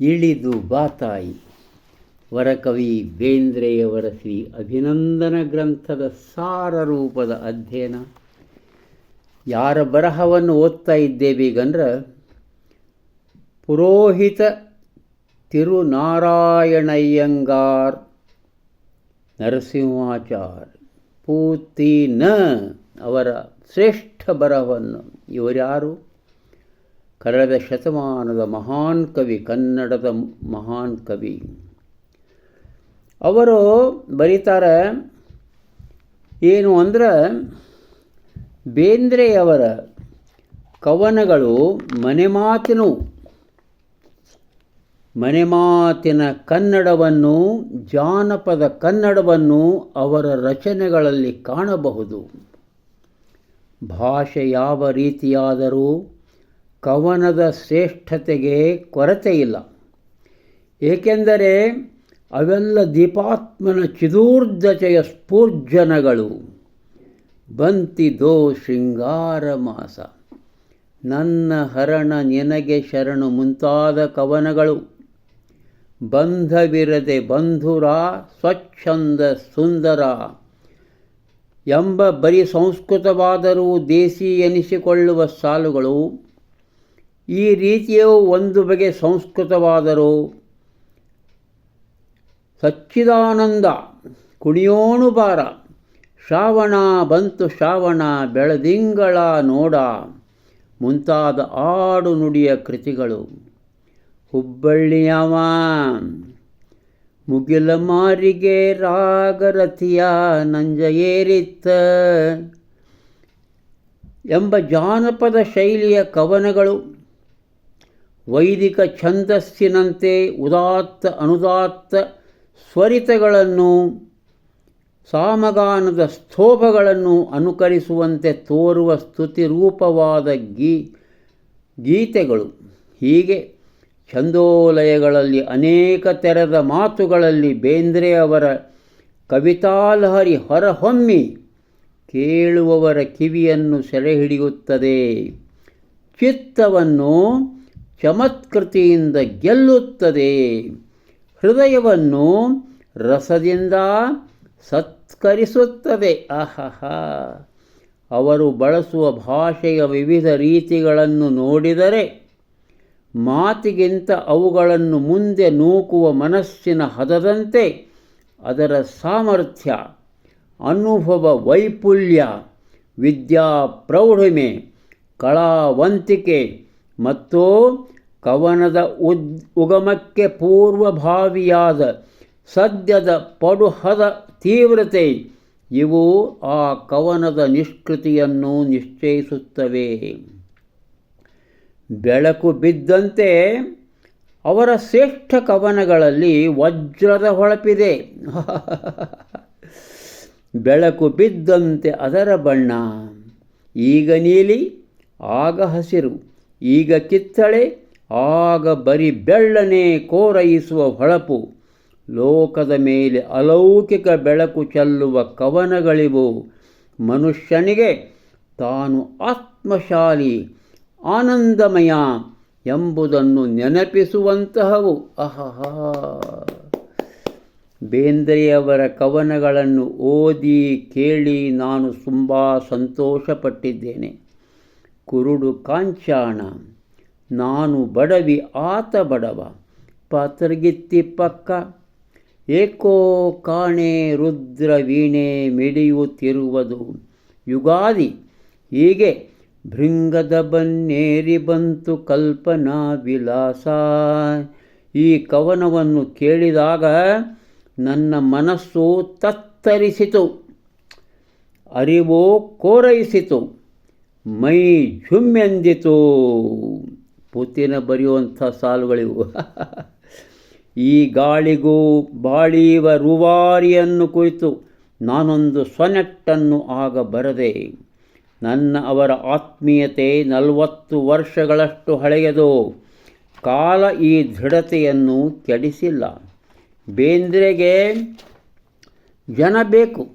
ಇಳಿದು ಬಾತಾಯಿ ವರಕವಿ ಬೇಂದ್ರೆಯವರ ಶ್ರೀ ಅಭಿನಂದನ ಗ್ರಂಥದ ಸಾರ ರೂಪದ ಅಧ್ಯಯನ. ಯಾರ ಬರಹವನ್ನು ಓದ್ತಾ ಇದ್ದೇವೆ ಈಗಂದ್ರೆ ಪುರೋಹಿತ ತಿರುನಾರಾಯಣಯ್ಯಂಗಾರ್ ನರಸಿಂಹಾಚಾರ್ ಪೂತಿನ ಅವರ ಶ್ರೇಷ್ಠ ಬರಹವನ್ನು ಇವರ್ಯಾರು? ಕಳೆದ ಶತಮಾನದ ಮಹಾನ್ ಕವಿ, ಕನ್ನಡದ ಮಹಾನ್ ಕವಿ. ಅವರು ಬರೀತಾರೆ, ಏನು ಅಂದ್ರೆ, ಬೇಂದ್ರೆಯವರ ಕವನಗಳು ಮನೆಮಾತಿನ ಮನೆಮಾತಿನ ಕನ್ನಡವನ್ನು, ಜಾನಪದ ಕನ್ನಡವನ್ನು ಅವರ ರಚನೆಗಳಲ್ಲಿ ಕಾಣಬಹುದು. ಭಾಷೆ ಯಾವ ರೀತಿಯಾದರೂ ಕವನದ ಶ್ರೇಷ್ಠತೆಗೆ ಕೊರತೆ ಇಲ್ಲ ಏಕೆಂದರೆ ಅವೆಲ್ಲ ದೀಪಾತ್ಮನ ಚಿದೂರ್ಧತೆಯ ಸ್ಫೂರ್ಜನಗಳು. ಬಂತಿದೋ ಶೃಂಗಾರ ಮಾಸ. ನನ್ನ ಹರಣ ನಿನಗೆ ಶರಣು ಮುಂತಾದ ಕವನಗಳು. ಬಂಧವಿರದೆ ಬಂಧುರ ಸ್ವಚ್ಛಂದ ಸುಂದರ. ಎಂಬ ಬರಿ ಸಂಸ್ಕೃತವಾದರೂ ದೇಸಿ ಎನಿಸಿಕೊಳ್ಳುವ ಸಾಲುಗಳು, ಈ ರೀತಿಯೂ ಒಂದು ಬಗೆ ಸಂಸ್ಕೃತವಾದರೂ ಸಚ್ಚಿದಾನಂದ, ಕುಣಿಯೋಣು ಬಾರ, ಶ್ರಾವಣ ಬಂತು ಶ್ರಾವಣ ಬೆಳದಿಂಗಳ ನೋಡ ಮುಂತಾದ ಆಡು ನುಡಿಯ ಕೃತಿಗಳು. ಹುಬ್ಬಳ್ಳಿಯವ ಮುಗಿಲ ಮಾರಿಗೆ ರಾಗರಥಿಯ ನಂಜ ಏರಿತ್ತ ಎಂಬ ಜಾನಪದ ಶೈಲಿಯ ಕವನಗಳು ವೈದಿಕ ಛಂದಸ್ಸಿನಂತೆ ಉದಾತ್ತ ಅನುದಾತ್ತ ಸ್ವರಿತಗಳನ್ನು, ಸಾಮಗಾನದ ಸ್ತೋಭಗಳನ್ನು ಅನುಕರಿಸುವಂತೆ ತೋರುವ ಸ್ತುತಿರೂಪವಾದ ಗೀ, ಗೀತೆಗಳು. ಹೀಗೆ ಛಂದೋಲಯಗಳಲ್ಲಿ ಅನೇಕ ತೆರೆದ ಮಾತುಗಳಲ್ಲಿ ಬೇಂದ್ರೆ ಅವರ ಕವಿತಾಲಹರಿ ಹೊರಹೊಮ್ಮಿ ಕೇಳುವವರ ಕಿವಿಯನ್ನು ಸೆರೆಹಿಡಿಯುತ್ತದೆ. ಚಿತ್ತವನ್ನು ಚಮತ್ಕೃತಿಯಿಂದ ಗೆಲ್ಲುತ್ತದೆ. ಹೃದಯವನ್ನು ರಸದಿಂದ ಸತ್ಕರಿಸುತ್ತದೆ. ಆಹಹ. ಅವರು ಬಳಸುವ ಭಾಷೆಯ ವಿವಿಧ ರೀತಿಗಳನ್ನು ನೋಡಿದರೆ ಮಾತಿಗಿಂತ ಅವುಗಳನ್ನು ಮುಂದೆ ನೂಕುವ ಮನಸ್ಸಿನ ಹದದಂತೆ ಅದರ ಸಾಮರ್ಥ್ಯ, ಅನುಭವ ವೈಪುಲ್ಯ, ವಿದ್ಯಾ ಪ್ರೌಢಿಮೆ, ಕಳಾವಂತಿಕೆ ಮತ್ತು ಕವನದ ಉದ್, ಉಗಮಕ್ಕೆ ಪೂರ್ವಭಾವಿಯಾದ ಸದ್ಯದ ಪಡುಹದ ತೀವ್ರತೆ, ಇವು ಆ ಕವನದ ನಿಷ್ಕೃತಿಯನ್ನು ನಿಶ್ಚಯಿಸುತ್ತವೆ. ಬೆಳಕು ಬಿದ್ದಂತೆ ಅವರ ಶ್ರೇಷ್ಠ ಕವನಗಳಲ್ಲಿ ವಜ್ರದ ಹೊಳಪಿದೆ. ಬೆಳಕು ಬಿದ್ದಂತೆ ಅದರ ಬಣ್ಣ. ಈಗ ನೀಲಿ, ಆಗ ಹಸಿರು. ಈಗ ಕಿತ್ತಳೆ, ಆಗ ಬರಿ ಬೆಳ್ಳನೆ ಕೋರೈಸುವ ಹೊಳಪು. ಲೋಕದ ಮೇಲೆ ಅಲೌಕಿಕ ಬೆಳಕು ಚೆಲ್ಲುವ ಕವನಗಳಿವು. ಮನುಷ್ಯನಿಗೆ ತಾನು ಆತ್ಮಶಾಲಿ ಆನಂದಮಯ ಎಂಬುದನ್ನು ನೆನಪಿಸುವಂತಹವು. ಅಹಹ. ಬೇಂದ್ರೆಯವರ ಕವನಗಳನ್ನು ಓದಿ ಕೇಳಿ ನಾನು ತುಂಬ ಸಂತೋಷಪಟ್ಟಿದ್ದೇನೆ. ಕುರುಡು ಕಾಂಚಾಣ, ನಾನು ಬಡವಿ, ಆತ ಬಡವ, ಪಾತ್ರಗಿತ್ತಿ ಪಕ್ಕ. ಏಕೋ ಕಾಣೆ ರುದ್ರ ವೀಣೆ ಮಿಡಿಯುತ್ತಿರುವುದು. ಯುಗಾದಿ, ಹೀಗೆ ಭೃಂಗದ ಬನ್ನೇರಿ ಬಂತು ಕಲ್ಪನಾ ವಿಲಾಸ. ಈ ಕವನವನ್ನು ಕೇಳಿದಾಗ ನನ್ನ ಮನಸ್ಸು ತತ್ತರಿಸಿತು, ಅರಿವೋ ಕೋರೈಸಿತು, ಮೈ ಝುಮ್ಮೆಂದಿತು. ಪುತಿನ ಬರೆಯುವಂಥ ಸಾಲುಗಳಿವು. ಈ ಗಾಳಿಗೂ ಬಾಳೀವ ರೂವಾರಿಯನ್ನು ಕುರಿತು ನಾನೊಂದು ಸೊನೆಟ್ಟನ್ನು ಆಗ ಬರದೆ. ನನ್ನ ಅವರ ಆತ್ಮೀಯತೆ ನಲವತ್ತು ವರ್ಷಗಳಷ್ಟು ಹಳೆಯದು. ಕಾಲ ಈ ದೃಢತೆಯನ್ನು ಕೆಡಿಸಿಲ್ಲ. ಬೇಂದ್ರೆಗೆ ಜನ ಬೇಕು.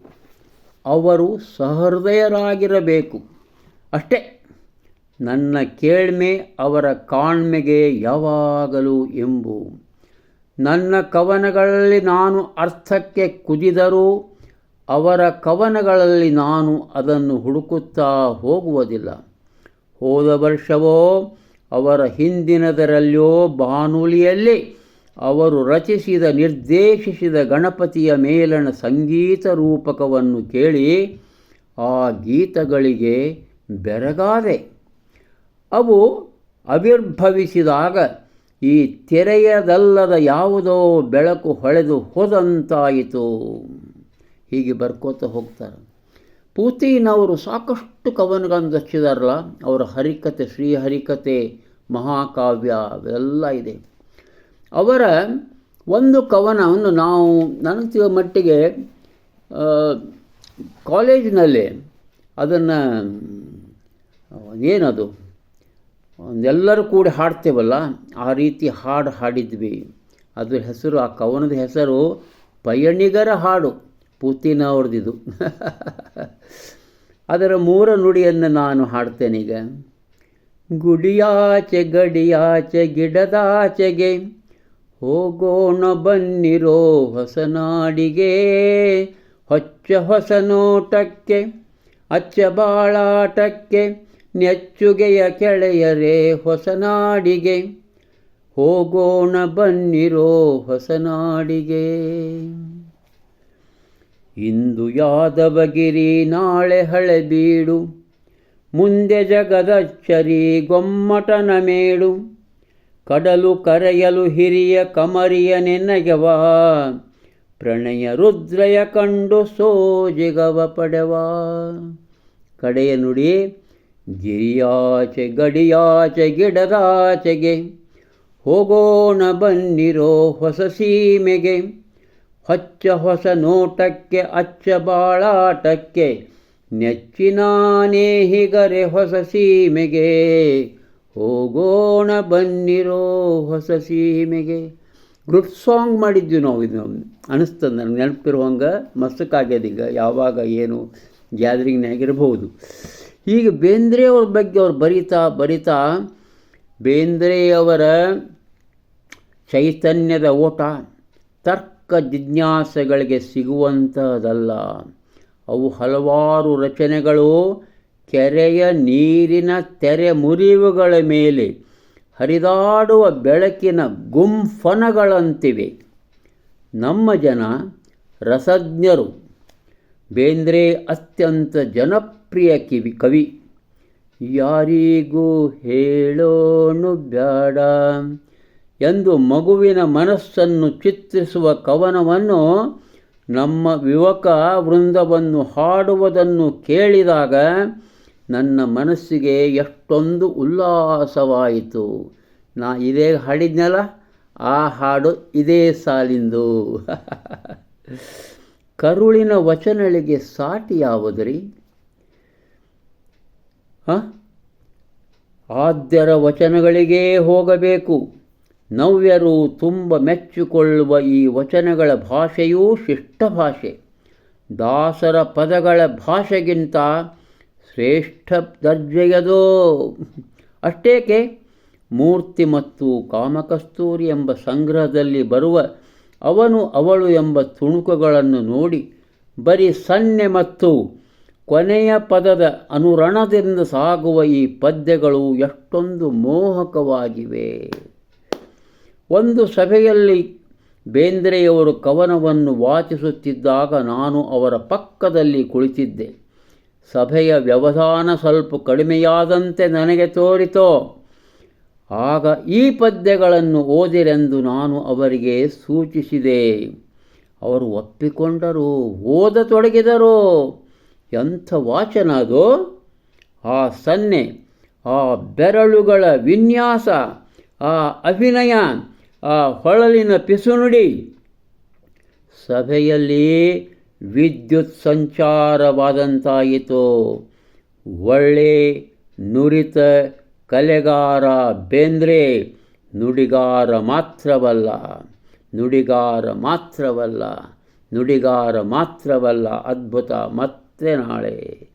ಅವರು ಸಹೃದಯರಾಗಿರಬೇಕು. ಅಷ್ಟೇ. ನನ್ನ ಕೇಳ್ಮೆ ಅವರ ಕಾಣ್ಮೆಗೆ ಯಾವಾಗಲೂ ಎಂಬು. ನನ್ನ ಕವನಗಳಲ್ಲಿ ನಾನು ಅರ್ಥಕ್ಕೆ ಕುದಿದರೂ ಅವರ ಕವನಗಳಲ್ಲಿ ನಾನು ಅದನ್ನು ಹುಡುಕುತ್ತಾ ಹೋಗುವುದಿಲ್ಲ. ಹೋದ ವರ್ಷವೋ ಅವರ ಹಿಂದಿನದರಲ್ಲಿಯೋ ಬಾನುಲಿಯಲ್ಲಿ ಅವರು ರಚಿಸಿದ, ನಿರ್ದೇಶಿಸಿದ ಗಣಪತಿಯ ಮೇಲಣ ಸಂಗೀತ ರೂಪಕವನ್ನು ಕೇಳಿ ಆ ಗೀತಗಳಿಗೆ ಬೆರಗಾದೆ. ಅವು ಆವಿರ್ಭವಿಸಿದಾಗ ಈ ತೆರೆಯದಲ್ಲದ ಯಾವುದೋ ಬೆಳಕು ಹೊಳೆದು ಹೋದಂತಾಯಿತು. ಹೀಗೆ ಬರ್ಕೋತ ಹೋಗ್ತಾರೆ. ಪೂತಿನವರು ಸಾಕಷ್ಟು ಕವನಗಳನ್ನು ರಚಿಸಿದಾರಲ್ಲ ಅವರ ಹರಿಕತೆ ಶ್ರೀಹರಿಕತೆ ಮಹಾಕಾವ್ಯ ಅವೆಲ್ಲ ಇದೆ. ಅವರ ಒಂದು ಕವನವನ್ನು ನಾವು ನನಗೆ ಮಟ್ಟಿಗೆ ಕಾಲೇಜಿನಲ್ಲಿ ಅದನ್ನು, ಏನದು ಎಲ್ಲರೂ ಕೂಡಿ ಹಾಡ್ತೇವಲ್ಲ, ಆ ರೀತಿ ಹಾಡು ಹಾಡಿದ್ವಿ. ಅದ್ರ ಹೆಸರು, ಆ ಕವನದ ಹೆಸರು ಪಯಣಿಗರ ಹಾಡು. ಪೂತಿನ ಅವ್ರದ್ದಿದು ಅದರ ಮೂರ ನುಡಿಯನ್ನು ನಾನು ಹಾಡ್ತೇನೀಗ ಗುಡಿಯಾಚೆ, ಗಡಿಯಾಚೆ, ಗಿಡದಾಚೆಗೆ ಹೋಗೋಣ ಬನ್ನಿರೋ ಹೊಸನಾಡಿಗೆ. ಹೊಚ್ಚ ಹೊಸ ನೋಟಕ್ಕೆ, ಅಚ್ಚ ಬಾಳಾಟಕ್ಕೆ, ನೆಚ್ಚುಗೆಯ ಕೆಳೆಯರೆ ಹೊಸನಾಡಿಗೆ. ಹೋಗೋಣ ಬನ್ನಿರೋ ಹೊಸನಾಡಿಗೆ. ಇಂದು ಯಾದವಗಿರಿ ನಾಳೆ ಹಳೆಬೀಡು ಮುಂದೆ ಜಗದಚ್ಚರಿ ಗೊಮ್ಮಟನ ಮೇಡು. ಕಡಲು ಕರೆಯಲು ಹಿರಿಯ ಕಮರಿಯ ನೆನಗೆವ. ಪ್ರಣಯ ರುದ್ರಯ ಕಂಡು ಸೋಜಿಗವ ಪಡೆವ. ಕಡೆಯ ನುಡಿ ಗಿರಿಯಾಚೆ ಗಡಿಯಾಚೆ ಗಿಡದಾಚೆಗೆ ಹೋಗೋಣ ಬನ್ನಿರೋ ಹೊಸ ಸೀಮೆಗೆ. ಹೊಚ್ಚ ಹೊಸ ನೋಟಕ್ಕೆ, ಅಚ್ಚ ಬಾಳಾಟಕ್ಕೆ ನೆಚ್ಚಿನಾನೇಹಿಗರೆ ಹೊಸ ಸೀಮೆಗೆ, ಹೋಗೋಣ ಬನ್ನಿರೋ ಹೊಸ ಸೀಮೆಗೆ. ಗ್ರೂಪ್ ಸಾಂಗ್ ಮಾಡಿದ್ವಿ ನಾವು ಇದು. ಅನಿಸ್ತದೆ ನನಗೆ ನೆನಪಿರುವಂಗೆ ಮಸ್ತಕ್ಕಾಗ್ಯದ ಈಗ ಯಾವಾಗ ಏನು ಗ್ಯಾದರಿಂಗ್ನಾಗಿರ್ಬೋದು ಈಗ ಬೇಂದ್ರೆಯವ್ರ ಬಗ್ಗೆ ಅವ್ರು ಬರಿತಾ ಬರಿತಾ, ಬೇಂದ್ರೆಯವರ ಚೈತನ್ಯದ ಓಟ, ತರ್ಕ ಜಿಜ್ಞಾಸೆಗಳಿಗೆ ಸಿಗುವಂಥದ್ದಲ್ಲ ಅವು ಹಲವಾರು ರಚನೆಗಳು, ಕೆರೆಯ ನೀರಿನ ತೆರೆ ಮುರಿವುಗಳ ಮೇಲೆ ಹರಿದಾಡುವ ಬೆಳಕಿನ ಗುಂಫನಗಳಂತಿವೆ. ನಮ್ಮ ಜನ ರಸಜ್ಞರು, ಬೇಂದ್ರೆ ಅತ್ಯಂತ ಜನಪ್ರಿಯ ಕಿವಿ ಕವಿ. ಯಾರಿಗೂ ಹೇಳೋನು ಬ್ಯಾಡ. ಎಂದು ಮಗುವಿನ ಮನಸ್ಸನ್ನು ಚಿತ್ರಿಸುವ ಕವನವನ್ನು ನಮ್ಮ ಯುವಕ ವೃಂದವನ್ನು ಹಾಡುವುದನ್ನು ಕೇಳಿದಾಗ ನನ್ನ ಮನಸ್ಸಿಗೆ ಎಷ್ಟೊಂದು ಉಲ್ಲಾಸವಾಯಿತು. ನಾ ಇದೇ ಹಾಡಿದ್ನಲ್ಲ, ಆ ಹಾಡು ಇದೇ ಸಾಲಿಂದು. ಕರುಳಿನ ವಚನಗಳಿಗೆ ಸಾಟಿ ಯಾವುದ್ರಿ ಆದ್ಯರ ವಚನಗಳಿಗೇ ಹೋಗಬೇಕು. ನವ್ಯರು ತುಂಬ ಮೆಚ್ಚಿಕೊಳ್ಳುವ ಈ ವಚನಗಳ ಭಾಷೆಯೂ ಶಿಷ್ಟ ಭಾಷೆ. ದಾಸರ ಪದಗಳ ಭಾಷೆಗಿಂತ ಶ್ರೇಷ್ಠ ದರ್ಜೆಯದೋ? ಅಷ್ಟೇಕೆ? ಮೂರ್ತಿ ಮತ್ತು ಕಾಮಕಸ್ತೂರಿ ಎಂಬ ಸಂಗ್ರಹದಲ್ಲಿ ಬರುವ ಅವನು ಅವಳು ಎಂಬ ತುಣುಕುಗಳನ್ನು ನೋಡಿ, ಬರೀ ಸನ್ನೆ ಮತ್ತು ಕೊನೆಯ ಪದದ ಅನುರಣದಿಂದ ಸಾಗುವ ಈ ಪದ್ಯಗಳು ಎಷ್ಟೊಂದು ಮೋಹಕವಾಗಿವೆ. ಒಂದು ಸಭೆಯಲ್ಲಿ ಬೇಂದ್ರೆಯವರು ಕವನವನ್ನು ವಾಚಿಸುತ್ತಿದ್ದಾಗ ನಾನು ಅವರ ಪಕ್ಕದಲ್ಲಿ ಕುಳಿತಿದ್ದೆ. ಸಭೆಯ ವ್ಯವಧಾನ ಸ್ವಲ್ಪ ಕಡಿಮೆಯಾದಂತೆ ನನಗೆ ತೋರಿತೋ? ಆಗ ಈ ಪದ್ಯಗಳನ್ನು ಓದಿರೆಂದು ನಾನು ಅವರಿಗೆ ಸೂಚಿಸಿದೆ. ಅವರು ಒಪ್ಪಿಕೊಂಡರು ಓದತೊಡಗಿದರು ಎಂಥ ವಾಚನ ಅದು ಆ ಸನ್ನೆ, ಆ ಬೆರಳುಗಳ ವಿನ್ಯಾಸ, ಆ ಅಭಿನಯ ಆ ಹೊಳಲಿನ ಪಿಸುನುಡಿ ಸಭೆಯಲ್ಲಿ ವಿದ್ಯುತ್ ಸಂಚಾರವಾದಂತಾಯಿತು. ಒಳ್ಳೆ ನುರಿತ ಕಲೆಗಾರ ಬೇಂದ್ರೆ, ನುಡಿಗಾರ ಮಾತ್ರವಲ್ಲ ನುಡಿಗಾರ ಮಾತ್ರವಲ್ಲ ನುಡಿಗಾರ ಮಾತ್ರವಲ್ಲ, ಅದ್ಭುತ. ಮತ್ತೆ ನಾಳೆ.